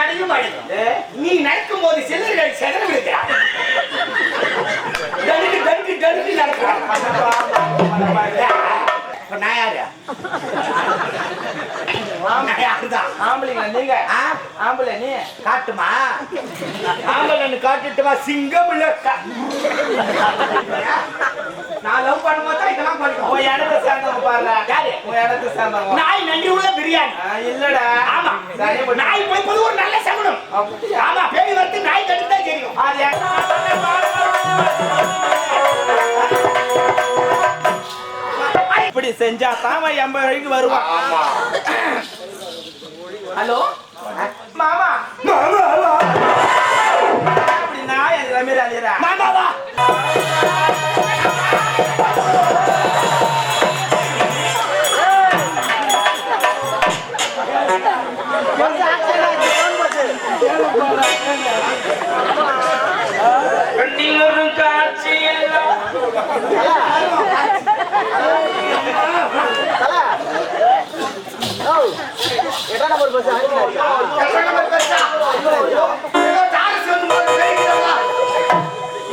அழகு ஏ, நீ நடக்கும் போது சிலர்கள் செதற விடுகிறார் டனுக்கு டனுக்கு டனுக்கு நடக்கிறார் இப்ப நான் யாரு? நீங்க? ஆம்பளை நீ? காட்டுமா? ஆம்பளன்னு காட்டுட்டுமா சிங்கம் இல்ல நான் லவ் பண்ணும்போது தான் இதெல்லாம் பண்ணுவோம் உன் இடத்த சேர்ந்தவங்க பாருடா. யாரு? உன் இடத்த சேர்ந்தவங்க. நாய் நன்றி உள்ள பிரியாணி. இல்லடா. ஆமா. நாய் செஞ்சா தான் அவன் எண்பது வரைக்கும் வருவான் ஹலோ? மாமா. அப்படின்னா காட்சி எல்லாம்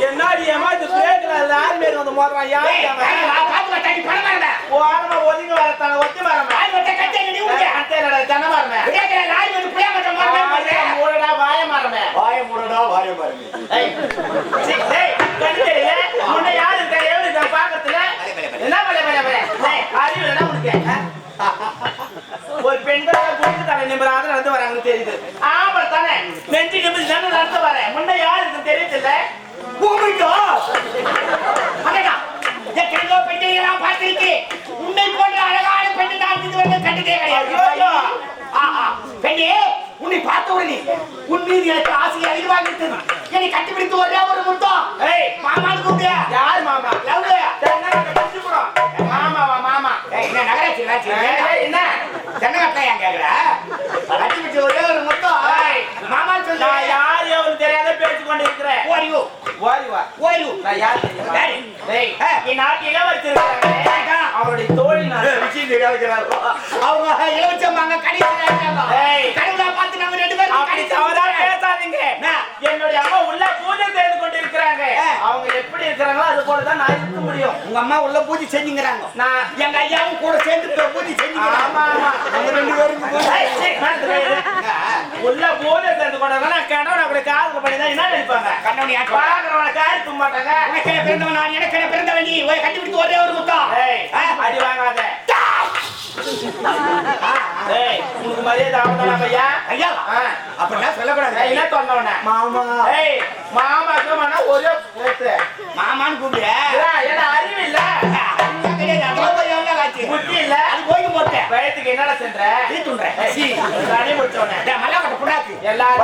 என்னடி ஏமா இது பிரேக்ல லாரி மேல வந்து மோதுறான்? யார் அவன்? ஓரமா ஒதுங்கி வரத்தான ஒத்தி வரமா? அத்தேடா ஜன வரமே மூடடா வாய மரமே ஏய் சீ, டேய் கண்டிலே முன்ன யாரு இருக்க எவரு இருக்க பாக்கத்துல என்ன பலே பலே பலே டேய் அறிவு என்ன உனக்கு ஆ? ஒரு பெண்கள் குடிக்கு தலை நிமிராத நடந்து வராங்கன்னு தெரியுது. ஆமா தானே? நெஞ்சு நிமிஷம் தானே நடந்து வரேன் முன்ன யாரு இருக்கு தெரியுதுல்ல? உன்னை போன்ற அழகான பெண்ணு நான் இதுவரை கண்டதே கிடையாது. பெண்ணே உன்னை பார்த்த உடனே உன் மீது எனக்கு ஆசை அதிகமாகிவிட்டது என்னை கட்டிப்பிடித்து ஒரே ஒரு முத்தம். மாமான்னு கூப்பிடு. கொண்டு இருக்கிறேன் ஓடியோ ஓடி வா ஓடியோ நான் யார் தெரியுமா? யாரு? டேய் ஆ. இந்நாட்டு இளவரசி இருக்காங்க அவருடைய தோழி நான் அவங்க கடைசியில் ஏய். கடவுளா பார்த்து நம்ம ரெண்டு பேரும் அப்படி தவறா பேசாதீங்க. என்னுடைய அம்மா உள்ள பூஜை செய்து கொண்டு இருக்கிறாங்க. அவங்க எப்படி இருக்கிறாங்களோ அது போல தான் நான் இருக்க முடியும். உங்க அம்மா உள்ள பூஜை செஞ்சுங்கிறாங்க நான் எங்க ஐயாவும் கூட சேர்ந்து பூஜை செஞ்சுக்கிறாங்க. நம்ம ரெண்டு பேரும். உள்ள பூஜை செய்து கொண்டு நான் கணவன் அப்படி காதுல பண்ணி தான் என்ன நினைப்பாங்க? கண்ணவனி பாக்குறவன காரி தும்ப மாட்டாங்க. உனக்கென பிறந்தவன் நான் எனக்கென பிறந்தவன் நீ. கண்டுபிடித்து ஒரே ஒரு முத்தம்? அடி வாங்காத. ஏய் உனக்கு மரியாதை பையா. ஐயா ஆ. அப்படிலாம் சொல்லக்கூடாது. என்ன சொன்னவன மாமா. ஏய் மாமாக்கு மன ஒரே பேசு மாமான்னு கூப்பிடு என்ன அறிவு இல்ல. புத்தி இல்ல. அது போய் போட்டேன் வயத்துக்கு என்னடா சென்ற? வீட்டுன்றேன் ஏய், சீ. அடி முடிச்சவன மல்லாக்கட்ட புண்ணாக்கு. எல்லாரும்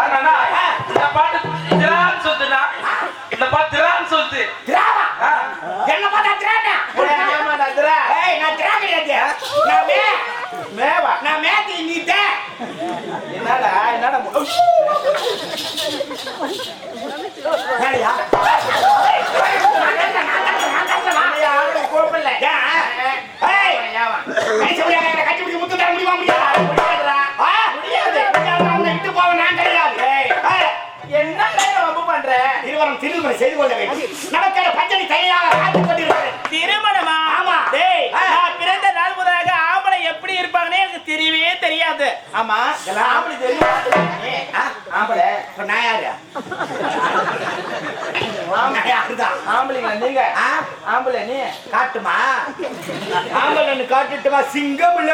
திருமணம் செய்து கொள்ள வேண்டும். நமக்கான பஞ்சனை தயாராக காத்துக் கொண்டிருக்கிறேன். திருமணமா? ஆமா. டேய். நான் பிறந்த நாள் முதலாக ஆம்பளை எப்படி இருப்பாங்கன்னு எனக்கு தெரியவே தெரியாது. ஆமா. இதெல்லாம் ஆம்பளை தெரியும்? ஆம்பளை. இப்ப நான் யாரு? நான் யாருதான் ஆம்பளைங்களா நீங்க? ஆ? ஆம்பளை நீ? காட்டுமா? ஆம்பளன்னு காட்டுட்டுமா? சிங்கம் இல்ல.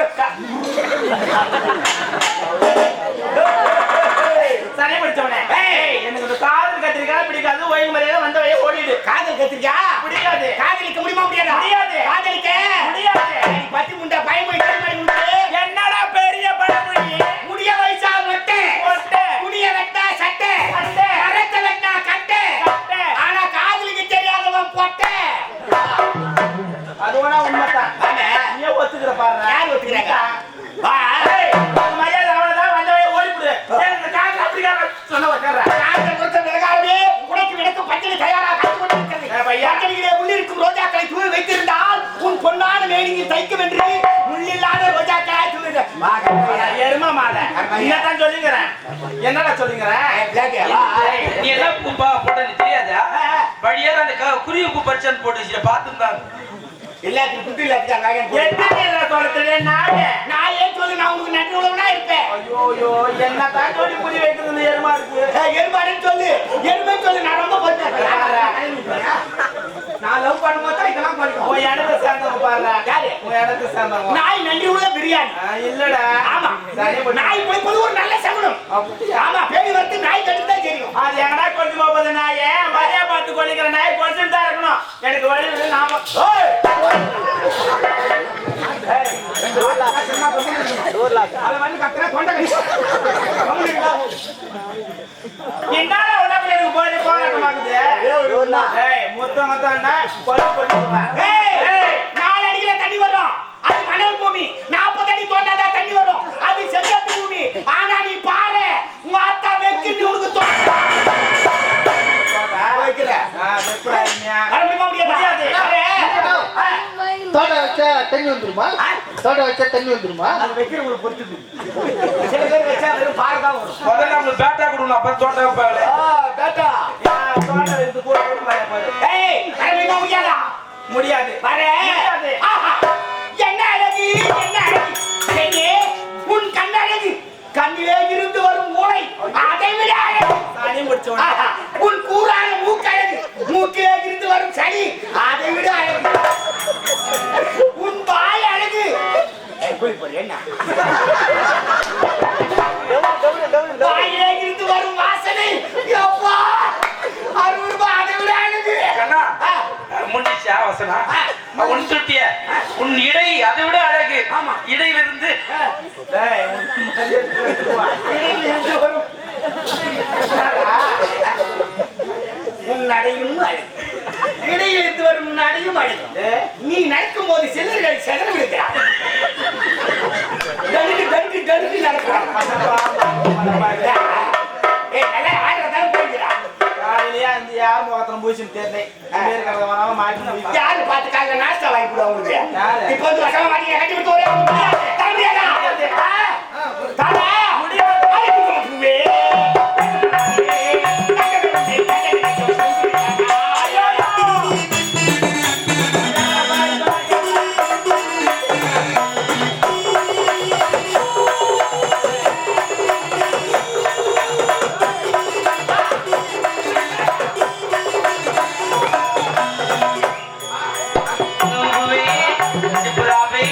சரி படிச்சவனே ஏய் எனக்கு இந்த காதல் கத்திரிக்காய் பிடிக்காது ஒய்வு மரியாதை வந்த வழியே ஓடிடு. காதல் கத்திரிக்கா பிடிக்காது. காதலிக்க முடியுமா முடியாதா? முடியாது. காதலிக்க? முடியாது. நீ பத்தி முண்டை பயமொழி கருமாடி உண்டு. என்னடா பெரிய பழமொழி? முடிய வயசா மொட்டை. மொட்டை. துணிய வெட்டா சட்டை. சட்டை. கரத்தை வெட்டா கட்டை. ஆனா காதலிக்க தெரியாதவன் பொட்டை. அது வேணா உண்மைதான். நீயே ஒத்துக்கிற பாரு யார் ஒத்துக்கிறாங்க? தயாராக. பஞ்சனையிலே உள்ளிருக்கும் ரோஜாக்களை தூவி வைத்திருந்தால் உன் பொன்னான மேனியில் தைக்கும் என்று முள்ளில்லாத ரோஜாக்களை தூவி வா, கருமையா. எரும மாலை. சொல்லிக்கிறேன் என்னடா சொல்லுங்கிற பிளாக் வா நீ என்ன குப்பா போட்ட நீ தெரியாதா வழியா அந்த க- குருவி உப்பு பறிச்சான்னு போட்டு வச்சுட்டு பார்த்துருந்தாங்க எல்லாத்துக்கும் புத்தி இல்லாத என்ன சொல்றது நாயே. நான் ஏன் சொல்லு நான் உங்களுக்கு நன்றி உள்ளவனா இருப்பேன். ஐயோ ஐயோ என்ன தான் சொல்லி புடி வைக்கிறது எருமா இருக்கு? எருமாடுன்னு சொல்லு. எருமை சொல்லு நான் ரொம்ப நான் லவ் பண்ணும்போது தான் இதெல்லாம் பண்ணுவோம் உன் இடத்த சேர்ந்தவங்க பாருடா. யாரு? உன் இடத்த சேர்ந்தவங்க. நாய் நன்றி உள்ள பிரியாணி. இல்லடா. ஆமா. சரி. நாய் போய் ஒரு நல்ல சகுனம்? ஆமா பேய் வரது நாய் கட்டு தான் தெரியும். அது எங்கடா கொண்டு போகுது நாயே? மரியா பார்த்து கொள்ளிக்கிற நாய் கொஞ்சம் தான் இருக்கணும். எனக்கு வழி நாம ஓய்! என்னால உடம்புல எனக்கு போராட்டமாக்குது ஏய் மொத்தம் மொத்தம்டா வந்துருமா? தோட்டம் வச்சா தண்ணி வந்துருமா? அது வைக்கிறவங்களுக்கு பொறுத்துது சில பேர் வச்சா வெறும் பாறை தான் வரும். முதல்ல நம்மளுக்கு பேட்டா கொடுக்கணும் அப்ப. ஆ, பேட்டா. இது கூட பாரு ஏய் முடியாதா முடியாது. பாரு முடியாது. ஆஹா, என்ன அழகு என்ன அழகு? பெண்ணே, உன் கண்ணழகு கண்ணிலே இருந்து வரும் ஓலை. அதை விட அழகு. சாணி முடிச்சவன். ஆஹா, உன் கூறான மூக்கழகு மூக்கிலே இருந்து வரும் சளி. அதை விட அழகு. போய் போடு, என்ன இருந்து வரும் வாசனை. யப்பா, அறுபது ரூபாய் அதை விட அழகு. கண்ணா ஆ, முடிச்சா வசனா ஆ. உன் சுட்டிய உன் இடை அதை விட அழகு. ஆமா. இடையிலிருந்து. உன் நடையும் அழகு. இடையில் இருந்து வரும் அழகு டேய் நீ நடக்கும் போது சிலர்கள் செதற விடுகிறார் தடுக்கு தடுக்கு தடுக்கு அந்த யார் பார்த்துக்காங்க நாஸ்டா வாங்கி கொடு அவங்களுக்கு? இப்போ வந்து கட்டி விட்டு நுங்குவே, சிப்புராவே,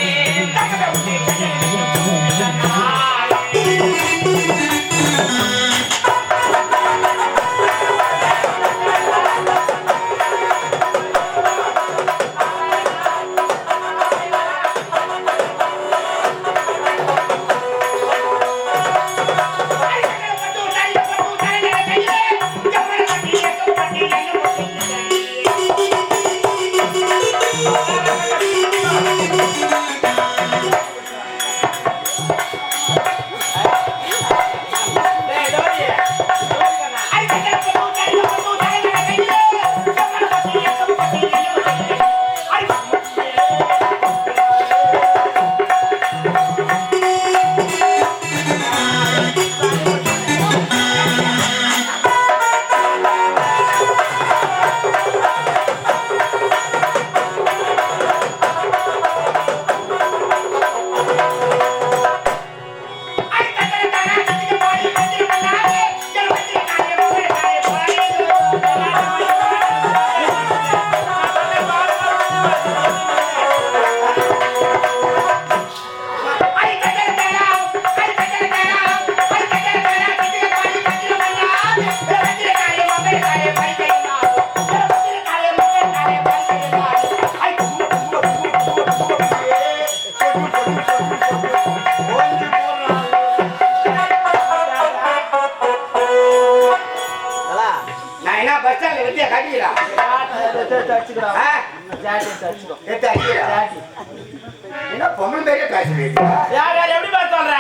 பேசுறீங்க யார் யார் எப்படி பார்த்து சொல்ற?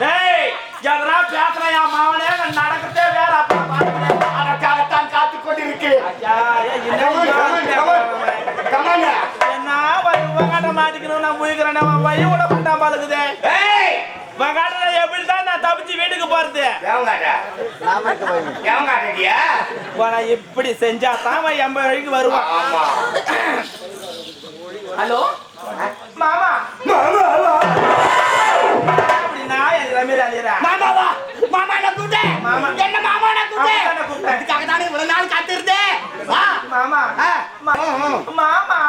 டேய் எதனா பேசுறேன் என் மாவனே நான் நடக்கிறதே வேற. அப்புறம் பார்த்துக்கிறேன் அதற்காகத்தான் காத்துக் கொண்டிருக்கு. என்ன உங்காட்ட மாட்டிக்கணும் நான் முயக்கிறேன் விட மாட்டான் பாலுக்குதே ஏய்! உங்காட்ட எப்படிதான் நான் தப்பிச்சு வீட்டுக்கு போறது? போனா இப்படி செஞ்சா தான் எண்பது வரைக்கும் வருவான். ஹலோ? ரமீர் அலிரா மாமாவா? மாமா என்ன மாமா. என்ன மாமா என்ன கூப்பிட்ட? இதுக்காக தானே இவ்வளவு நாள் காத்திருந்தேன் வா. மாமா. மாமா.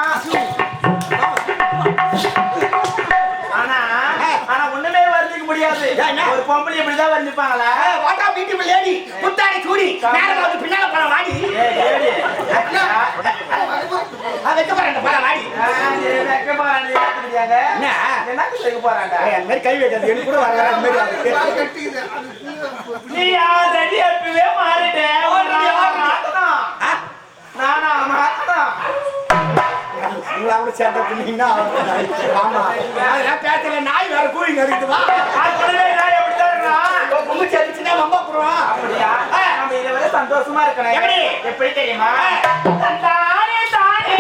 முடியாது. என்ன? ஒரு பொம்பளை இப்படிதான் வர்ணிப்பாங்களா வாட்டா வீட்டு லேடி புத்தாடி சூடி நேரம் வந்து பின்னால போற வாடி. வைக்க வாடி. வைக்க. என்ன? வைக்க? ஏய், அந்த மாதிரி கை வைக்கிறது எனக்கு கூட வர அந்த மாதிரி. நீ எப்பவே மாறிட்ட. நானா? மாத்தணும். உங்களை கூட சேர்ந்த பின்னீங்கன்னா ஆமா அதெல்லாம் பேசல நாய் வேற கூலி நடிக்குது வா நான் எப்படித்தான் இருக்கிறான்? பொண்ணு சேர்ந்துச்சுன்னா வம்பா போடுவான் அப்படியா? நம்ம இதுவரை சந்தோஷமா இருக்கணும். எப்படி? எப்படி தெரியுமா தந்தானே தானே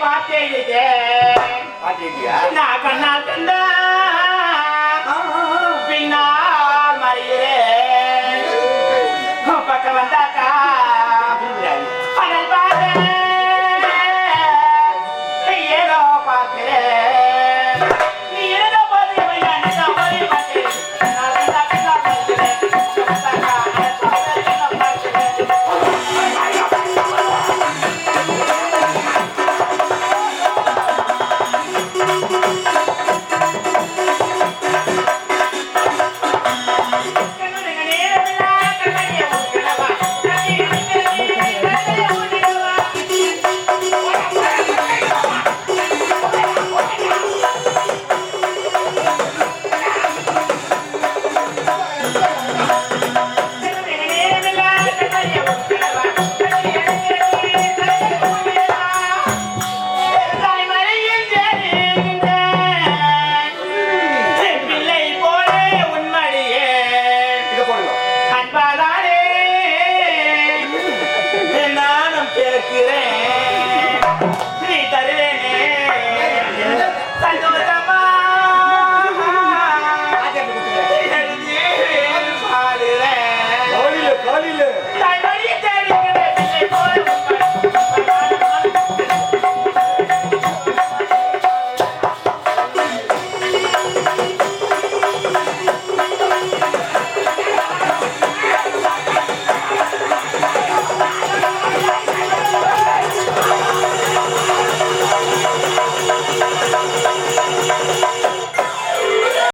பாட்டெழுதேன் பாத்தியா நான் கண்ணால் கண்ட